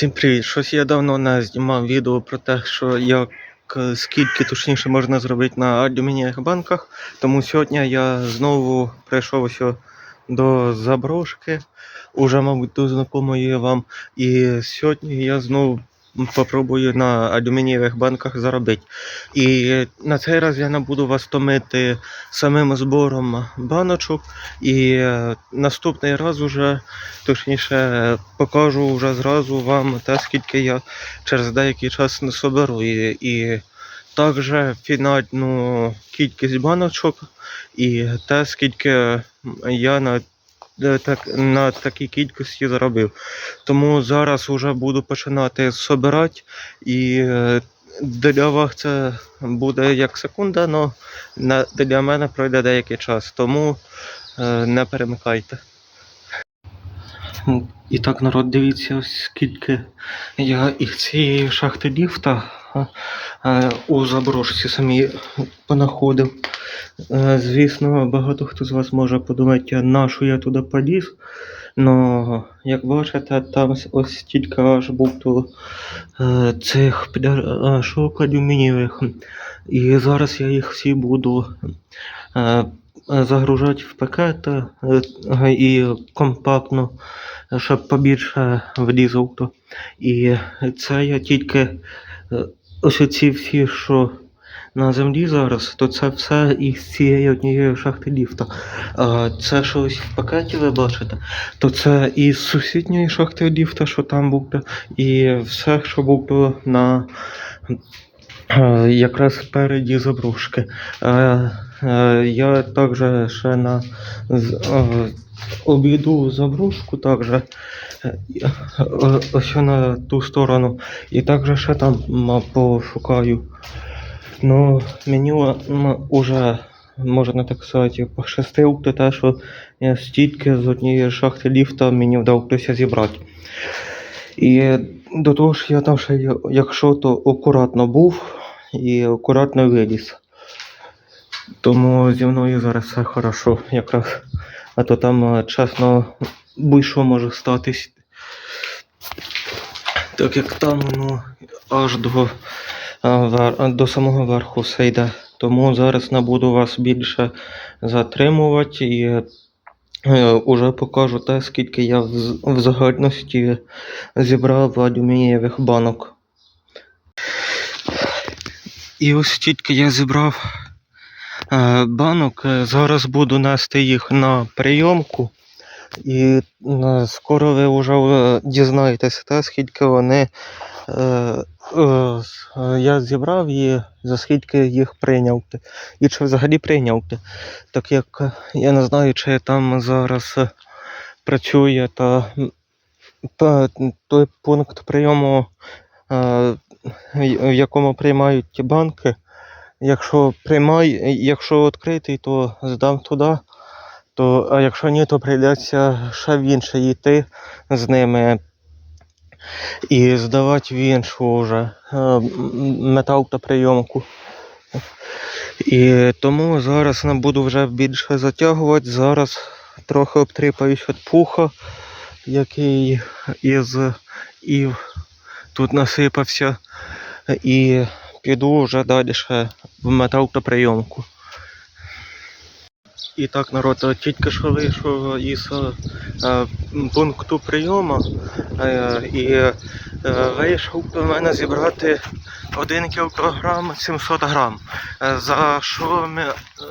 Всім привіт! Щось я давно не знімав відео про те, що як е, скільки точніше можна зробити на алюмінієвих банках. Тому сьогодні я знову прийшов ось до заброшки, уже, мабуть, до знакомої вам. І сьогодні я знову попробую на алюмінієвих банках заробити. І на цей раз я не буду вас томити самим збором баночок. І е, наступний раз уже точніше покажу вже зразу вам те, скільки я через деякий час не соберу. І, і також фінальну кількість баночок і те, скільки я на, так, на такій кількості заробив. Тому зараз вже буду починати собирати і. е, Для вас це буде як секунда, але для мене пройде деякий час, тому е, не перемикайте. І так, народ, дивіться, скільки я із цієї шахти ліфта у заброшці самі понаходив. Е, Звісно, багато хто з вас може подумати, на що я туди поліз. Но, як бачите, там ось- стільки аж було е, цих пляшок алюмінієвих. І зараз я їх всі буду е, загружати в пакети е, і компактно щоб побільше вліз авто. І це я тільки е, ось ці всі, що на землі зараз, то це все із цієї однієї шахти ліфта. А це що ось в пакеті ви бачите, то це із сусідньої шахти ліфта, що там буде, і все, що було на якраз спереді заброшки. Е, е, Я також ще на е, обійду заброшку також е, е, ось на ту сторону. І також ще там пошукаю. Ну, мені м, уже, можна так сказати, пощастив то те, що я стільки з однієї шахти ліфта мені вдалося зібрати. І до того ж я там ще, якщо то акуратно був і акуратно виліз. Тому зі мною зараз все хорошо якраз. А то там, е, чесно, будь-що може статись. Так як там воно аж до, до самого верху все йде. Тому зараз не буду вас більше затримувати і е, уже покажу те, скільки я в загальності зібрав алюмінієвих банок. І ось тільки я зібрав е, банок, е, зараз буду нести їх на прийомку. І е, скоро ви вже дізнаєтеся, те, скільки вони. Я зібрав і за скільки їх прийняв. І чи взагалі прийняв. Так як я не знаю, чи там зараз працює та, той пункт прийому, в якому приймають банки. Якщо приймай, якщо відкритий, то здам туди. То, а якщо ні, то прийдеться ще в інше йти з ними і здавати в іншу вже м- металкоприйомку. І тому зараз не буду вже більше затягувати. Зараз трохи обтріпаюсь від пуха, який із ів тут насипався. І піду вже далі в металкоприйомку. І так, народ, е, тільки що вийшов із е, пункту прийому е, і е, вийшов до мене зібрати 1 кілограм 700 грам. Е, за що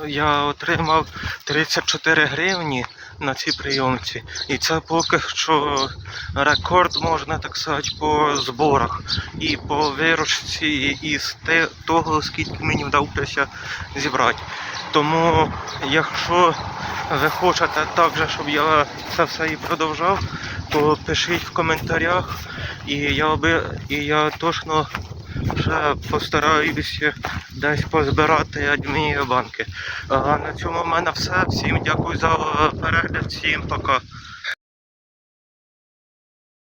я отримав 34 гривні на цій прийомці. І це поки що рекорд, можна так сказати, по зборах і по виручці із того, скільки мені вдалося зібрати. Тому, якщо ви хочете так же, щоб я це все і продовжав, то пишіть в коментарях, і я оби, і я точно вже постараюся десь позбирати адмінні банки. А на цьому в мене все. Всім дякую за перегляд, всім пока.